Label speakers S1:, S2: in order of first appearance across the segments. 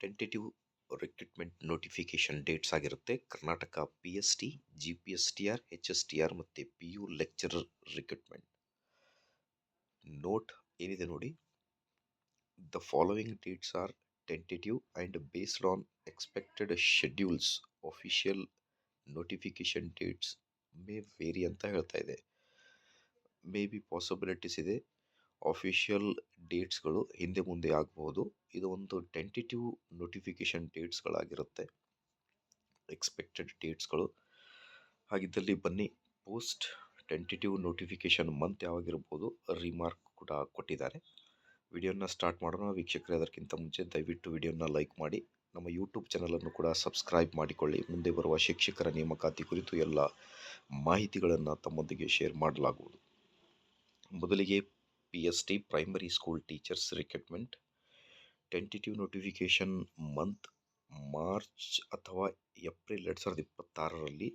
S1: Tentative recruitment notification dates ಆಗಿರುತ್ತೆ. Karnataka P S T G P S T R H S T R ಮತ್ತು P U lecturer recruitment note ಏನಿದೆ ನೋಡಿ? The following dates are tentative and based on expected schedules official notification dates may vary ಅಂತ ಹೇಳ್ತಾ ಇದೆ. May be possibilities ಇದೆ. Official ಡೇಟ್ಸ್ಗಳು ಹಿಂದೆ ಮುಂದೆ ಆಗಬಹುದು ಇದು ಒಂದು ಟೆಂಟೇಟಿವ್ ನೋಟಿಫಿಕೇಷನ್ ಡೇಟ್ಸ್ಗಳಾಗಿರುತ್ತೆ ಎಕ್ಸ್ಪೆಕ್ಟೆಡ್ ಡೇಟ್ಸ್ಗಳು ಹಾಗಿದ್ದಲ್ಲಿ ಬನ್ನಿ. ಪೋಸ್ಟ್ ಟೆಂಟೇಟಿವ್ ನೋಟಿಫಿಕೇಷನ್ ಮಂತ್ ಯಾವಾಗಿರ್ಬೋದು ರಿಮಾರ್ಕ್ ಕೂಡ ಕೊಟ್ಟಿದ್ದಾರೆ. ವಿಡಿಯೋನ ಸ್ಟಾರ್ಟ್ ಮಾಡೋಣ. ವೀಕ್ಷಕರೇ, ಅದಕ್ಕಿಂತ ಮುಂಚೆ ದಯವಿಟ್ಟು ವಿಡಿಯೋನ ಲೈಕ್ ಮಾಡಿ. ನಮ್ಮ ಯೂಟ್ಯೂಬ್ ಚಾನಲನ್ನು ಕೂಡ ಸಬ್ಸ್ಕ್ರೈಬ್ ಮಾಡಿಕೊಳ್ಳಿ. ಮುಂದೆ ಬರುವ ಶಿಕ್ಷಕರ ನೇಮಕಾತಿ ಕುರಿತು ಎಲ್ಲ ಮಾಹಿತಿಗಳನ್ನು ತಮ್ಮೊಂದಿಗೆ ಶೇರ್ ಮಾಡಲಾಗುವುದು. ಮೊದಲಿಗೆ P S T primary school teachers recruitment tentative notification month March ಅಥವಾ ಏಪ್ರಿಲ್ ಎರಡು ಸಾವಿರದ ಇಪ್ಪತ್ತಾರರಲ್ಲಿ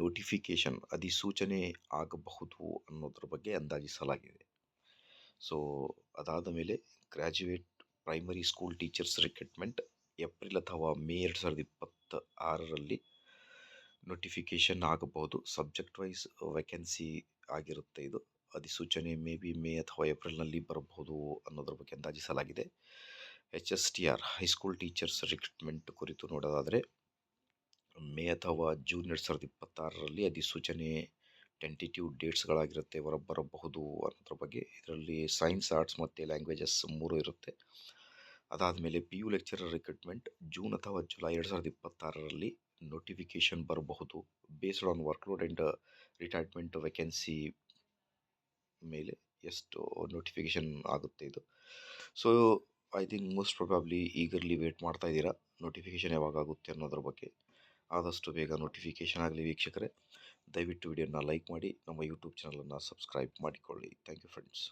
S1: ನೋಟಿಫಿಕೇಷನ್ ಅಧಿಸೂಚನೆ ಆಗಬಹುದು ಅನ್ನೋದ್ರ ಬಗ್ಗೆ ಅಂದಾಜಿಸಲಾಗಿದೆ. ಸೊ ಅದಾದ ಮೇಲೆ graduate primary school teachers recruitment April ಅಥವಾ ಮೇ ಎರಡು ಸಾವಿರದ ಇಪ್ಪತ್ತ ಆರರಲ್ಲಿ ನೋಟಿಫಿಕೇಷನ್ ಆಗಬಹುದು. ಸಬ್ಜೆಕ್ಟ್ ವೈಸ್ ವೇಕೆನ್ಸಿ ಆಗಿರುತ್ತೆ ಇದು. ಅಧಿಸೂಚನೆ ಮೇ ಬಿ ಮೇ ಅಥವಾ ಏಪ್ರಿಲ್ನಲ್ಲಿ ಬರಬಹುದು ಅನ್ನೋದ್ರ ಬಗ್ಗೆ ಅಂದಾಜಿಸಲಾಗಿದೆ. H S T R, high school teachers recruitment ಕುರಿತು ನೋಡೋದಾದರೆ, ಮೇ ಅಥವಾ ಜೂನ್ ಎರಡು ಸಾವಿರದ ಇಪ್ಪತ್ತಾರರಲ್ಲಿ ಅಧಿಸೂಚನೆ ಟೆಂಟಿಟಿವ್ ಡೇಟ್ಸ್ಗಳಾಗಿರುತ್ತೆ ಹೊರ ಬರಬಹುದು ಅನ್ನೋದ್ರ ಬಗ್ಗೆ. ಇದರಲ್ಲಿ ಸೈನ್ಸ್, ಆರ್ಟ್ಸ್ ಮತ್ತು ಲ್ಯಾಂಗ್ವೇಜಸ್ ಮೂರು ಇರುತ್ತೆ. ಅದಾದಮೇಲೆ P U lecturer recruitment June ಅಥವಾ ಜುಲೈ ಎರಡು ಸಾವಿರದ ಇಪ್ಪತ್ತಾರರಲ್ಲಿ ನೋಟಿಫಿಕೇಷನ್ ಬರಬಹುದು. Based on workload and retirement vacancy ಮೇಲೆ ಎಷ್ಟು ನೋಟಿಫಿಕೇಷನ್ ಆಗುತ್ತೆ ಇದು. So I think most probably eagerly wait ಮಾಡ್ತಾ ಇದ್ದೀರಾ? ನೋಟಿಫಿಕೇಷನ್ ಯಾವಾಗ ಆಗುತ್ತೆ ಅನ್ನೋದ್ರ ಬಗ್ಗೆ ಆದಷ್ಟು ಬೇಗ ನೋಟಿಫಿಕೇಷನ್ ಆಗಲಿ ವೀಕ್ಷಕರೇ. ದಯವಿಟ್ಟು ವಿಡಿಯೋನ ಲೈಕ್ ಮಾಡಿ, ನಮ್ಮ ಯೂಟ್ಯೂಬ್ ಚಾನಲನ್ನು ಸಬ್ಸ್ಕ್ರೈಬ್ ಮಾಡಿಕೊಳ್ಳಿ. Thank you friends